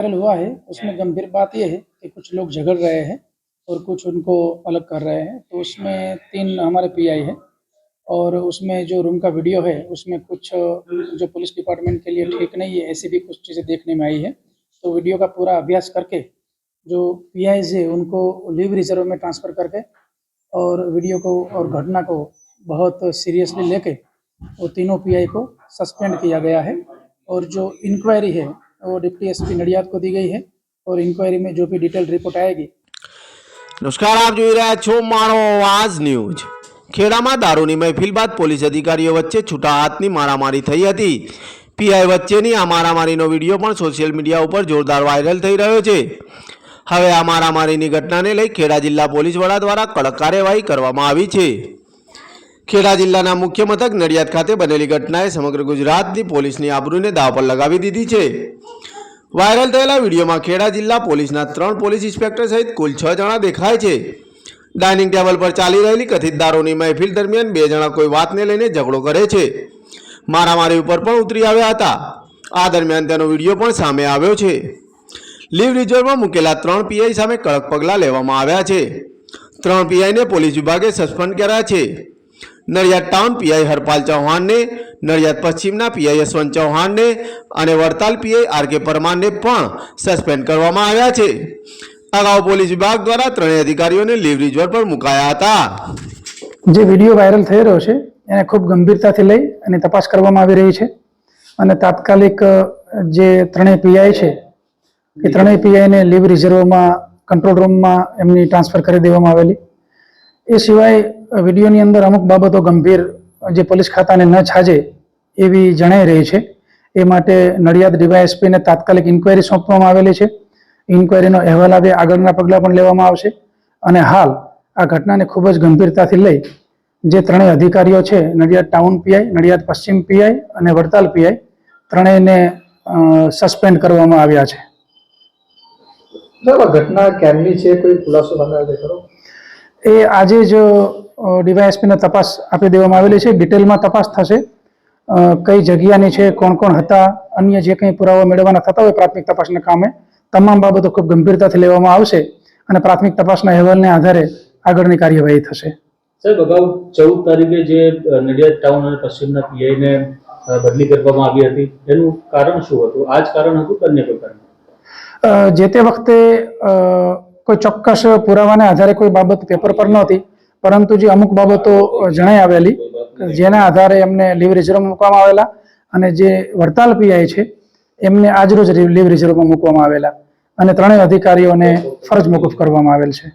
Viral हुआ है, उसमें गंभीर बात यह है कि कुछ लोग झगड़ रहे हैं और कुछ उनको अलग कर रहे हैं। तो उसमें तीन हमारे पीआई है और उसमें जो रूम का वीडियो है, उसमें कुछ, जो पुलिस डिपार्टमेंट के लिए ठीक नहीं है, ऐसी भी कुछ चीज़ें देखने में आई है। तो वीडियो का पूरा अभ्यास करके जो पी आई है, उनको लीव रिज़र्व में ट्रांसफ़र करके और वीडियो को और घटना को बहुत सीरियसली लेके वो तीनों पीआई को सस्पेंड किया गया है। और जो इंक्वायरी है वो डिप्टी एसपी नडियाद को दी गई है और इंक्वायरी में जो भी डिटेल रिपोर्ट आएगी નમસ્કાર આપ જોઈ રહ્યા છો મારો અવાજ ન્યૂઝ ખેડામાં દારૂની મહેફિલ બાદ પોલીસ અધિકારીઓ વચ્ચે છૂટા હાથની મારામારી થઈ હતી પીઆઈ વચ્ચેની આ મારામારીનો વિડીયો પણ સોશિયલ મીડિયા ઉપર જોરદાર વાયરલ થઈ રહ્યો છે હવે આ મારામારીની ઘટનાને લઈ ખેડા જિલ્લા પોલીસ વડા દ્વારા કડક કાર્યવાહી કરવામાં આવી છે ખેડા જિલ્લાના મુખ્ય મથક નડિયાદ ખાતે બનેલી ઘટનાએ સમગ્ર ગુજરાતની પોલીસની આબરૂને દાવ પર લગાવી દીધી છે વાયરલ થયેલા વિડીયોમાં ખેડા જિલ્લા પોલીસના ત્રણ પોલીસ ઇન્સ્પેક્ટર સહિત કુલ છ જણા દેખાય છે. ડાઇનિંગ ટેબલ પર ચાલી રહેલી કથિત દારૂની મહેફિલ દરમિયાન બે જણા કોઈ વાતને લઈને ઝઘડો કરે છે. મારામારી ઉપર પણ ઉતરી આવ્યા હતા. આ દરમિયાન તેનો વીડિયો પણ સામે આવ્યો છે. લીવ રિઝર્વમાં મૂકેલા ત્રણ પીઆઈ સામે કડક પગલાં લેવામાં આવ્યા છે. ત્રણ પીઆઈને પોલીસ વિભાગે સસ્પેન્ડ કર્યા છે. નડિયાદ ટાઉન પીઆઈ હરપાલ ચૌહાણને, નડિયાદ પશ્ચિમના પીઆઈ યશવંત ચૌહાણને અને વડતાલ પીઆઈ આર કે પરમારને પણ સસ્પેન્ડ કરવામાં આવ્યા છે. અગાઉ પોલીસ વિભાગ દ્વારા ત્રણેય અધિકારીઓને લીવ રિઝર્વ પર મુકાયા હતા. જે વીડિયો વાયરલ થઈ રહ્યો છે, એને ખૂબ ગંભીરતાથી લઈ અને તપાસ કરવામાં આવી રહી છે. અને તાત્કાલિક જે ત્રણેય પીઆઈ છે, એ ત્રણેય પીઆઈને લીવ રિઝર્વમાં, કંટ્રોલ રૂમમાં એમની ટ્રાન્સફર કરી દેવામાં આવેલી. એ સિવાય વિડીયોની અંદર અમુક બાબતો ગંભીર જે પોલીસ ખાતાને ન છાજે એવી જણાઈ રહી છે. એ માટે નડિયાદ ડીવાયએસપીને તાત્કાલિક ઇન્ક્વાયરી સોંપવામાં આવેલી છે. ઇન્ક્વાયરીનો અહેવાલ આવે આગળના પગલાં પણ લેવામાં આવશે. અને હાલ આ ઘટનાને ખૂબ જ ગંભીરતાથી લઈ જે ત્રણેય અધિકારીઓ છે નડિયાદ ટાઉન પીઆઈ નડિયાદ પશ્ચિમ પીઆઈ અને વડતાલ પીઆઈ ત્રણેયને સસ્પેન્ડ કરવામાં આવ્યા છે. ઘટના ક્યારની છે? કોઈ ખુલાસો એ આજે જ ડીવાયએસપીને તપાસ આપી દેવામાં આવેલી છે. ડિટેલમાં તપાસ થશે. કઈ જગ્યાની છે કોણ કોણ હતા અન્ય જે કંઈ પુરાવા મેળવવાના થતા હોય પ્રાથમિક તપાસના કામે તમામ બાબતો ખૂબ ગંભીરતાથી લેવામાં આવશે અને પ્રાથમિક તપાસના અહેવાલને આધારે આગળની કાર્યવાહી થશે. સાહેબ અગાઉ ચૌદ તારીખે જે નડિયાદ ટાઉન અને પશ્ચિમના પીઆઈને બદલી કરવામાં આવી હતી એનું કારણ શું હતું? આ જ કારણ હતું અન્ય કોઈ કારણ જે તે વખતે કોઈ ચોક્કસ પુરાવાને આધારે કોઈ બાબત પેપર પર નહોતી. પરંતુ જે અમુક બાબતો જણાઈ આવેલી, જેના આધારે એમને લીવ રિઝર્વમાં મૂકવામાં આવેલા અને જે વડતાલ પીઆઈ છે, એમને આજરોજ લીવ રિઝર્વમાં મૂકવામાં આવેલા. અને ત્રણેય અધિકારીઓને ફરજ મોકૂફ કરવામાં આવેલ છે.